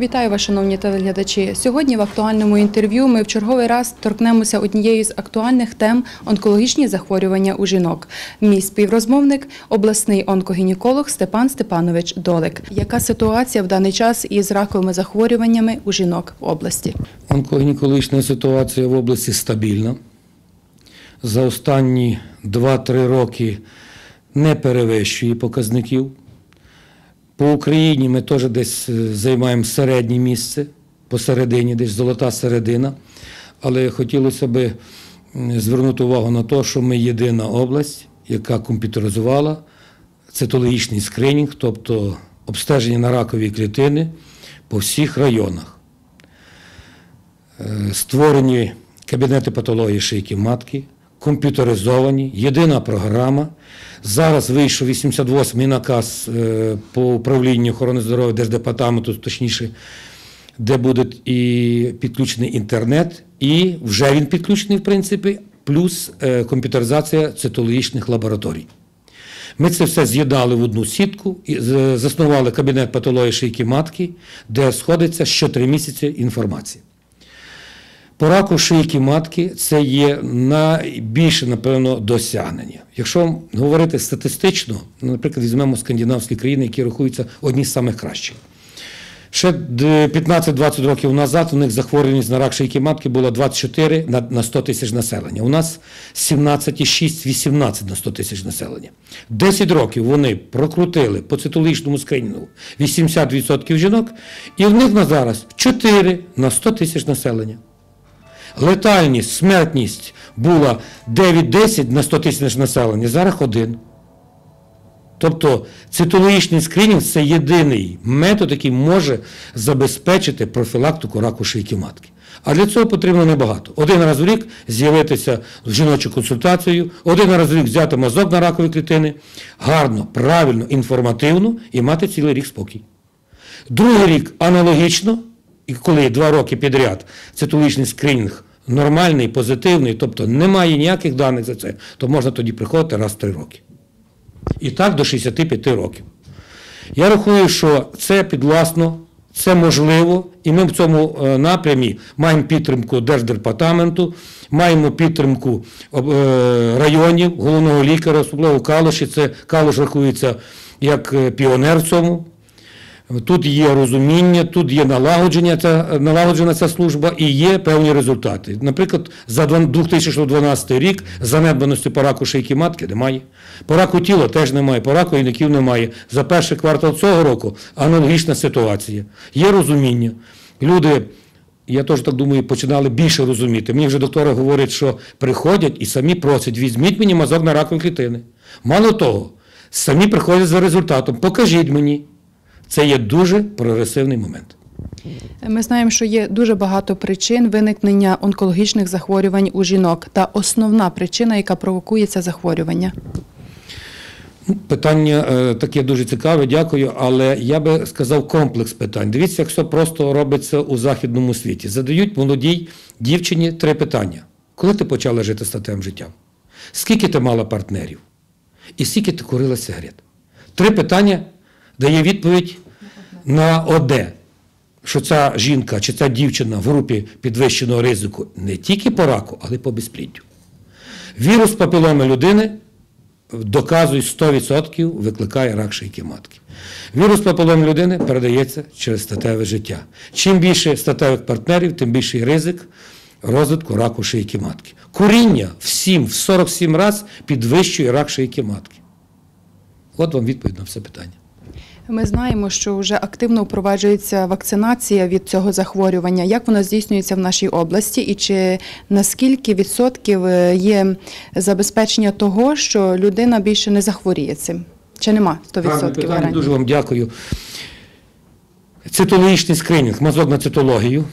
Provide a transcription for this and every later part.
Вітаю вас, шановні телеглядачі. Сьогодні в актуальному інтерв'ю ми в черговий раз торкнемося однієї з актуальних тем онкологічні захворювання у жінок. Мій співрозмовник обласний онкогінеколог Степан Степанович Долик. Яка ситуація в даний час із раковими захворюваннями у жінок в області? Онкогінекологічна ситуація в області стабільна. За останні 2-3 роки не перевищує показників. По Україні ми теж десь е, займаємо середнє місце, посередині, десь золота середина. Але хотілося б звернути увагу на те, що ми єдина область, яка комп'ютеризувала цитологічний скринінг, тобто обстеження на ракові клітини по всіх районах. Е, Створені кабінети патології шийки матки, комп'ютеризовані, єдина програма. Зараз вийшов 88-й наказ е, по управлінню охорони здоров'я Держдепартаменту, точніше, де буде і підключений інтернет, і вже він підключений, в принципі, плюс е, комп'ютеризація цитологічних лабораторій. Ми це все з'єднали в одну сітку і заснували кабінет патології шийки матки, де сходиться що три місяці інформація. По раку шийки матки це є найбільше, напевно, досягнення. Якщо говорити статистично, наприклад, візьмемо скандинавські країни, які рахуються одні з самих кращих. Ще 15-20 років назад у них захворюваність на рак шийки матки була 24 на, на 100 тисяч населення. У нас 17,6-18 на 100 тисяч населення. 10 років вони прокрутили по цитологічному скринінгу 80% жінок, і в них на зараз 4 на 100 тисяч населення. Летальність, смертність була 9-10 на 100 тисяч населення, зараз 1. Тобто цитологічний скринінг це єдиний метод, який може забезпечити профілактику раку шийки матки. А для цього потрібно небагато. Один раз в рік з'явитися в жіночу консультацію, один раз в рік взяти мазок на ракові клітини, гарно, правильно, інформативно і мати цілий рік спокій. Другий рік аналогічно, і коли два роки підряд цитологічний скринінг нормальний, позитивний, тобто немає ніяких даних за це, то можна тоді приходити раз в три роки. І так до 65 років. Я рахую, що це підвласно, це можливо, і ми в цьому е, напрямі маємо підтримку Держдепартаменту, маємо підтримку е, районів, головного лікаря, особливо Калуші. Це Калуш рахується як е, піонер в цьому. Тут є розуміння, тут є налагодження, ця, налагоджена ця служба і є певні результати. Наприклад, за 2012 рік занедбаності по раку шийки матки немає. По раку тіла теж немає, по раку інаків немає. За перший квартал цього року аналогічна ситуація. Є розуміння. Люди, я теж так думаю, починали більше розуміти. Мені вже доктори говорять, що приходять і самі просять, візьміть мені мазок на ракові клітини. Мало того, самі приходять за результатом, покажіть мені. Це є дуже прогресивний момент. Ми знаємо, що є дуже багато причин виникнення онкологічних захворювань у жінок, та основна причина, яка провокує це захворювання. Ну, Питання е, таке дуже цікаве, дякую, але я би сказав комплекс питань. Дивіться, як все просто робиться у західному світі. Задають молодій дівчині три питання: коли ти почала жити статевим життям? Скільки ти мала партнерів? І скільки ти курила сигарет? Три питання дає відповідь на одне, що ця жінка чи ця дівчина в групі підвищеного ризику не тільки по раку, але й по безпліддю. Вірус папіломи людини доказують 100% викликає рак шийки матки. Вірус папіломи людини передається через статеве життя. Чим більше статевих партнерів, тим більший ризик розвитку раку шийки матки. Куріння в 7, в 47 разів підвищує рак шийки матки. От вам відповідь на все питання. Ми знаємо, що вже активно впроваджується вакцинація від цього захворювання. Як вона здійснюється в нашій області, і чи наскільки відсотків е, є забезпечення того, що людина більше не захворіє цим? Чи нема 100% Гарне гарантії? дуже вам дякую. Цитологічний скринінг, мазок на цитологію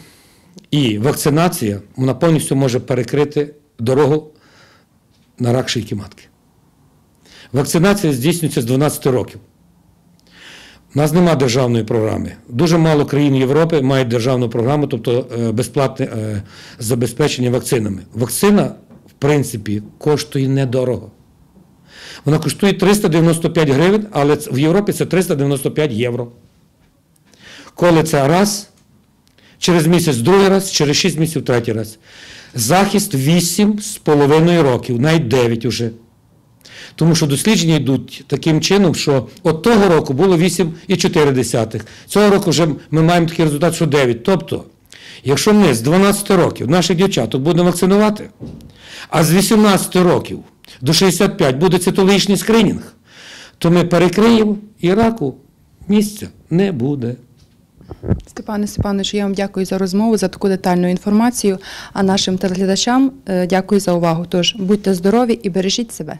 і вакцинація, вона повністю може перекрити дорогу на рак шийки матки. Вакцинація здійснюється з 12 років. У нас немає державної програми. Дуже мало країн Європи мають державну програму, тобто е, безплатне е, забезпечення вакцинами. Вакцина, в принципі, коштує недорого. Вона коштує 395 гривень, але в Європі це 395 євро. Коли це раз, через місяць другий раз, через 6 місяців третій раз. Захист 8,5 років, навіть 9 уже. Тому що дослідження йдуть таким чином, що от того року було 8,4. Цього року вже ми маємо такий результат, що 9. Тобто, якщо ми з 12 років наших дівчаток будемо вакцинувати, а з 18 років до 65 буде цитологічний скринінг, то ми перекриємо і раку місця не буде. Степане Степановичу, я вам дякую за розмову, за таку детальну інформацію. А нашим телеглядачам е, дякую за увагу. Тож будьте здорові і бережіть себе.